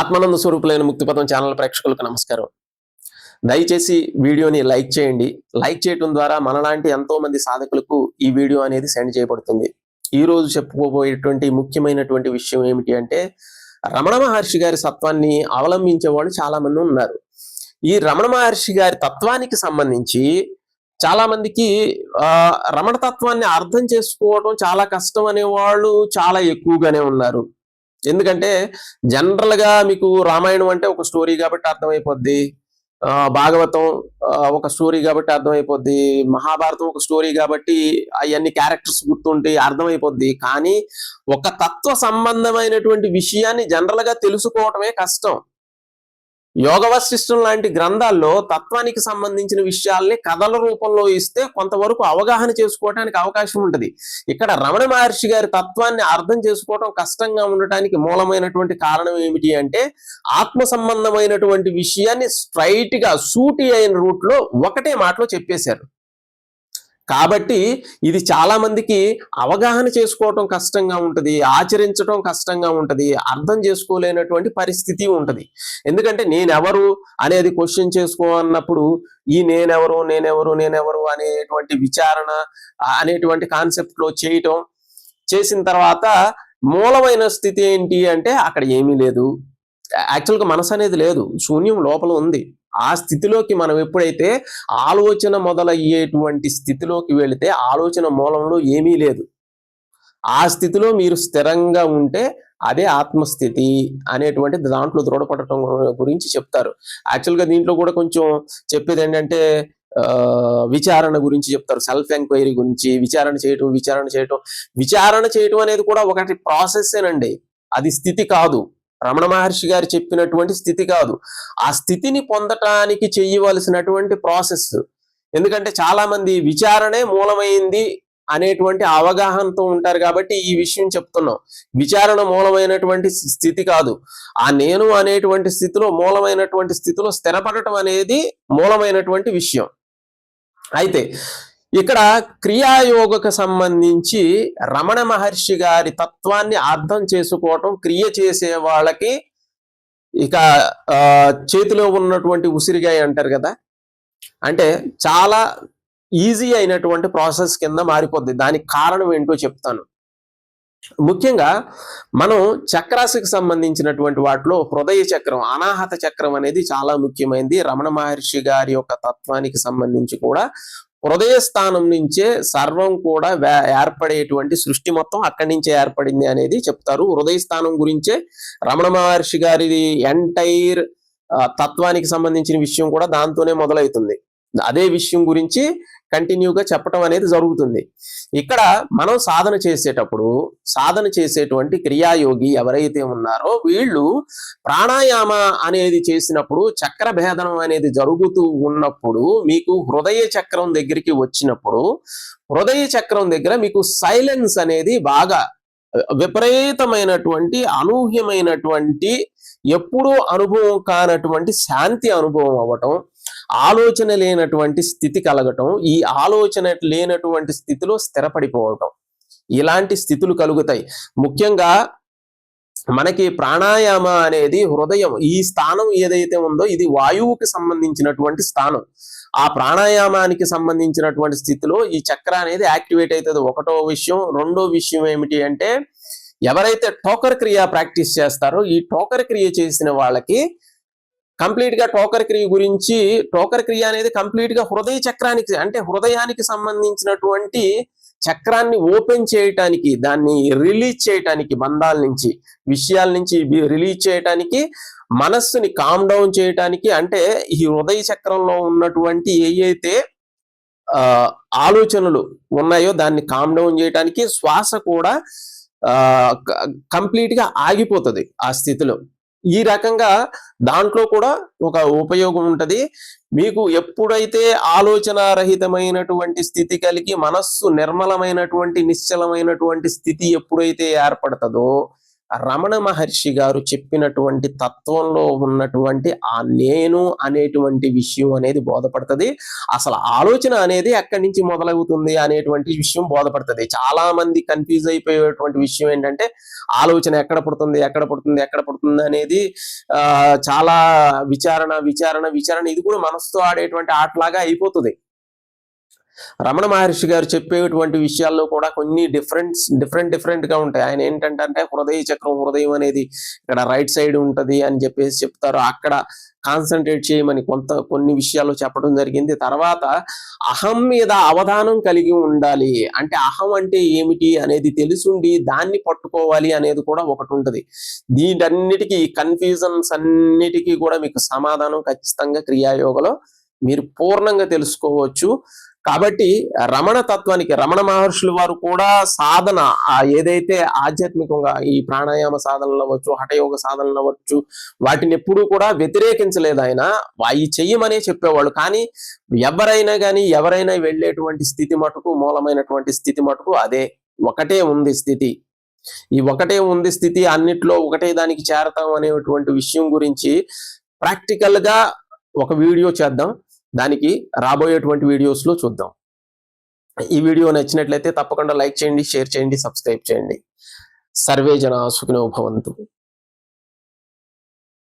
ఆత్మానంద స్వరూపులైన ముక్తిపథం channel ప్రేక్షకులకు నమస్కారం. దయచేసి వీడియోని లైక్ చేయండి. లైక్ చేయటం ద్వారా మనలాంటి ఎంతో మంది సాధకులకు ఈ వీడియో అనేది సెండ్ చేయబడుతుంది. ఈ రోజు చెప్పుకోబోయేటువంటి ముఖ్యమైనటువంటి విషయం ఏమిటి అంటే రమణ మహర్షి గారి సత్వాన్ని అవలంబించే వాళ్ళు చాలా మంది ఉన్నారు. ఈ రమణ మహర్షి గారి తత్వానికి సంబంధించి చాలా మందికి ఆ రమణ తత్వాన్ని అర్థం చేసుకోవడం చాలా కష్టం అనే వాళ్ళు చాలా ఎక్కువగానే ఉన్నారు. ఎందుకంటే జనరల్గా మీకు రామాయణం అంటే ఒక స్టోరీ కాబట్టి అర్థమైపోద్ది. ఆ, భాగవతం ఒక స్టోరీ కాబట్టి అర్థమైపోద్ది. మహాభారతం ఒక స్టోరీ కాబట్టి అవన్నీ క్యారెక్టర్స్ గుర్తుంటే అర్థమైపోద్ది. కానీ ఒక తత్వ సంబంధమైనటువంటి విషయాన్ని జనరల్గా తెలుసుకోవటమే కష్టం. యోగ లాంటి గ్రంథాల్లో తత్వానికి సంబంధించిన విషయాల్ని కథల రూపంలో ఇస్తే కొంతవరకు అవగాహన చేసుకోవడానికి అవకాశం ఉంటుంది. ఇక్కడ రమణ మహర్షి గారి తత్వాన్ని అర్థం చేసుకోవడం కష్టంగా ఉండటానికి మూలమైనటువంటి కారణం ఏమిటి అంటే ఆత్మ సంబంధమైనటువంటి విషయాన్ని స్ట్రైట్గా సూటి అయిన రూట్లో ఒకటే మాటలో చెప్పేశారు. కాబట్టి ఇది చాలా మందికి అవగాహన చేసుకోవటం కష్టంగా ఉంటుంది ఆచరించడం కష్టంగా ఉంటుంది అర్థం చేసుకోలేనటువంటి పరిస్థితి ఉంటుంది. ఎందుకంటే నేనెవరు అనేది క్వశ్చన్ చేసుకోన్నప్పుడు ఈ నేనెవరు నేనెవరు నేనెవరు అనేటువంటి విచారణ అనేటువంటి కాన్సెప్ట్లో చేయటం చేసిన తర్వాత మూలమైన స్థితి ఏంటి అంటే అక్కడ ఏమీ లేదు. యాక్చువల్గా మనసు అనేది లేదు. శూన్యం లోపల ఉంది. ఆ స్థితిలోకి మనం ఎప్పుడైతే ఆలోచన మొదలయ్యేటువంటి స్థితిలోకి వెళితే ఆలోచన మూలంలో ఏమీ లేదు. ఆ స్థితిలో మీరు స్థిరంగా ఉంటే అదే ఆత్మస్థితి అనేటువంటి దాంట్లో దృఢపడటం గురించి చెప్తారు. యాక్చువల్గా దీంట్లో కూడా కొంచెం చెప్పేది ఏంటంటే విచారణ గురించి చెప్తారు. సెల్ఫ్ ఎంక్వైరీ గురించి విచారణ చేయటం విచారణ చేయటం. విచారణ చేయటం అనేది కూడా ఒకటి ప్రాసెస్ ఏనండి అది స్థితి కాదు. రమణ మహర్షి గారు చెప్పినటువంటి స్థితి కాదు. ఆ స్థితిని పొందటానికి చేయవలసినటువంటి ప్రాసెస్. ఎందుకంటే చాలా మంది విచారణే మూలమైంది అనేటువంటి అవగాహనతో ఉంటారు కాబట్టి ఈ విషయం చెప్తున్నాం. విచారణ మూలమైనటువంటి స్థితి కాదు. ఆ నేను అనేటువంటి స్థితిలో మూలమైనటువంటి స్థితిలో స్థిరపడటం అనేది మూలమైనటువంటి విషయం. అయితే ఇక్కడ క్రియాయోగకు సంబంధించి రమణ మహర్షి గారి తత్వాన్ని అర్థం చేసుకోవటం క్రియ చేసే వాళ్ళకి ఇక ఆ, చేతిలో ఉన్నటువంటి ఉసిరిగాయ అంటారు కదా? అంటే చాలా ఈజీ అయినటువంటి ప్రాసెస్ కింద మారిపోద్ది. దానికి కారణం ఏంటో చెప్తాను. ముఖ్యంగా మనం చక్రాసికి సంబంధించినటువంటి వాటిలో హృదయ చక్రం అనాహత చక్రం అనేది చాలా ముఖ్యమైనది రమణ మహర్షి గారి యొక్క తత్వానికి సంబంధించి కూడా హృదయ స్థానం నుంచే సర్వం కూడా ఏర్పడేటువంటి సృష్టి మొత్తం అక్కడి నుంచే ఏర్పడింది అనేది చెప్తారు. హృదయ స్థానం గురించే రమణ మహర్షి గారి ఎంటైర్ తత్వానికి సంబంధించిన విషయం కూడా దాంతోనే మొదలవుతుంది. అదే విషయం గురించి కంటిన్యూగా చెప్పటం అనేది జరుగుతుంది. ఇక్కడ మనం సాధన చేసేటప్పుడు సాధన చేసేటువంటి క్రియాయోగి ఎవరైతే ఉన్నారో వీళ్ళు ప్రాణాయామ అనేది చేసినప్పుడు చక్ర భేదనం అనేది జరుగుతూ ఉన్నప్పుడు మీకు హృదయ చక్రం దగ్గరికి వచ్చినప్పుడు హృదయ చక్రం దగ్గర మీకు సైలెన్స్ అనేది బాగా విపరీతమైనటువంటి అనూహ్యమైనటువంటి ఎప్పుడూ అనుభవం కానటువంటి శాంతి అనుభవం అవ్వటం ఆలోచన లేనటువంటి స్థితి కలగటం ఈ ఆలోచన లేనటువంటి స్థితిలో స్థిరపడిపోవటం ఇలాంటి స్థితులు కలుగుతాయి. ముఖ్యంగా మనకి ప్రాణాయామ అనేది హృదయం ఈ స్థానం ఏదైతే ఉందో ఇది వాయువుకి సంబంధించినటువంటి స్థానం. ఆ ప్రాణాయామానికి సంబంధించినటువంటి స్థితిలో ఈ చక్ర అనేది యాక్టివేట్ అవుతుంది. ఒకటో విషయం రెండో విషయం ఏమిటి అంటే ఎవరైతే టోకర్ క్రియ ప్రాక్టీస్ చేస్తారో ఈ టోకర్ క్రియ చేసిన వాళ్ళకి కంప్లీట్గా టోకర్ క్రియ గురించి టోకర్ క్రియ అనేది కంప్లీట్గా హృదయ చక్రానికి అంటే హృదయానికి సంబంధించినటువంటి చక్రాన్ని ఓపెన్ చేయటానికి దాన్ని రిలీజ్ చేయటానికి బంధాల నుంచి విషయాల నుంచి రిలీజ్ చేయటానికి మనస్సుని కామ్ డౌన్ చేయటానికి అంటే ఈ హృదయ చక్రంలో ఉన్నటువంటి ఏవైతే ఆలోచనలు ఉన్నాయో దాన్ని కామ్ డౌన్ చేయటానికి శ్వాస కూడా ఆ కంప్లీట్గా ఆగిపోతుంది ఆ స్థితిలో. ఈ రకంగా దాంట్లో కూడా ఒక ఉపయోగం ఉంటది. మీకు ఎప్పుడైతే ఆలోచన రహితమైనటువంటి స్థితి కలిగి మనస్సు నిర్మలమైనటువంటి నిశ్చలమైనటువంటి స్థితి ఎప్పుడైతే ఏర్పడుతుందో రమణ మహర్షి గారు చెప్పినటువంటి తత్వంలో ఉన్నటువంటి ఆ నేను అనేటువంటి విషయం అనేది బోధపడుతుంది. అసలు ఆలోచన అనేది ఎక్కడి నుంచి మొదలవుతుంది అనేటువంటి విషయం బోధపడుతుంది. చాలా మంది కన్ఫ్యూజ్ అయిపోయేటువంటి విషయం ఏంటంటే ఆలోచన ఎక్కడ పుడుతుంది ఎక్కడ పుడుతుంది ఎక్కడ పుడుతుంది అనేది చాలా విచారణ విచారణ విచారణ ఇది కూడా మనసుతో ఆడేటువంటి ఆటలాగా అయిపోతుంది. రమణ మహర్షి గారు చెప్పేటువంటి విషయాల్లో కూడా కొన్ని డిఫరెంట్ డిఫరెంట్ డిఫరెంట్గా ఉంటాయి. ఆయన ఏంటంటే హృదయ చక్రం హృదయం అనేది ఇక్కడ రైట్ సైడ్ ఉంటుంది అని చెప్పేసి చెప్తారు. అక్కడ కాన్సన్ట్రేట్ చేయమని కొంత కొన్ని విషయాలు చెప్పడం జరిగింది. తర్వాత అహం మీద అవధానం కలిగి ఉండాలి. అంటే అహం అంటే ఏమిటి అనేది తెలుసుండి దాన్ని పట్టుకోవాలి అనేది కూడా ఒకటి ఉంటుంది. దీటన్నిటికీ కన్ఫ్యూజన్స్ అన్నిటికీ కూడా మీకు సమాధానం ఖచ్చితంగా క్రియాయోగలో మీరు పూర్ణంగా తెలుసుకోవచ్చు. కాబట్టి రమణ తత్వానికి రమణ మహర్షులు వారు కూడా సాధన ఏదైతే ఆధ్యాత్మికంగా ఈ ప్రాణాయామ సాధనలు అవ్వచ్చు హఠయోగ సాధనలు అవ్వచ్చు వాటిని ఎప్పుడూ కూడా వ్యతిరేకించలేదు ఆయన. అవి చెయ్యమనే చెప్పేవాళ్ళు. కానీ ఎవరైనా కానీ ఎవరైనా వెళ్ళేటువంటి స్థితి మటుకు మూలమైనటువంటి స్థితి మటుకు అదే. ఒకటే ఉంది స్థితి. ఈ ఒకటే ఉంది స్థితి అన్నిట్లో ఒకటే దానికి చేరతాం అనేటువంటి విషయం గురించి ప్రాక్టికల్గా ఒక వీడియో చేద్దాం. దానికి రాబోయేటువంటి వీడియోస్లో చూద్దాం. ఈ వీడియో నచ్చినట్లయితే తప్పకుండా లైక్ చేయండి షేర్ చేయండి సబ్స్క్రైబ్ చేయండి. సర్వే జన సుఖినోభవంతు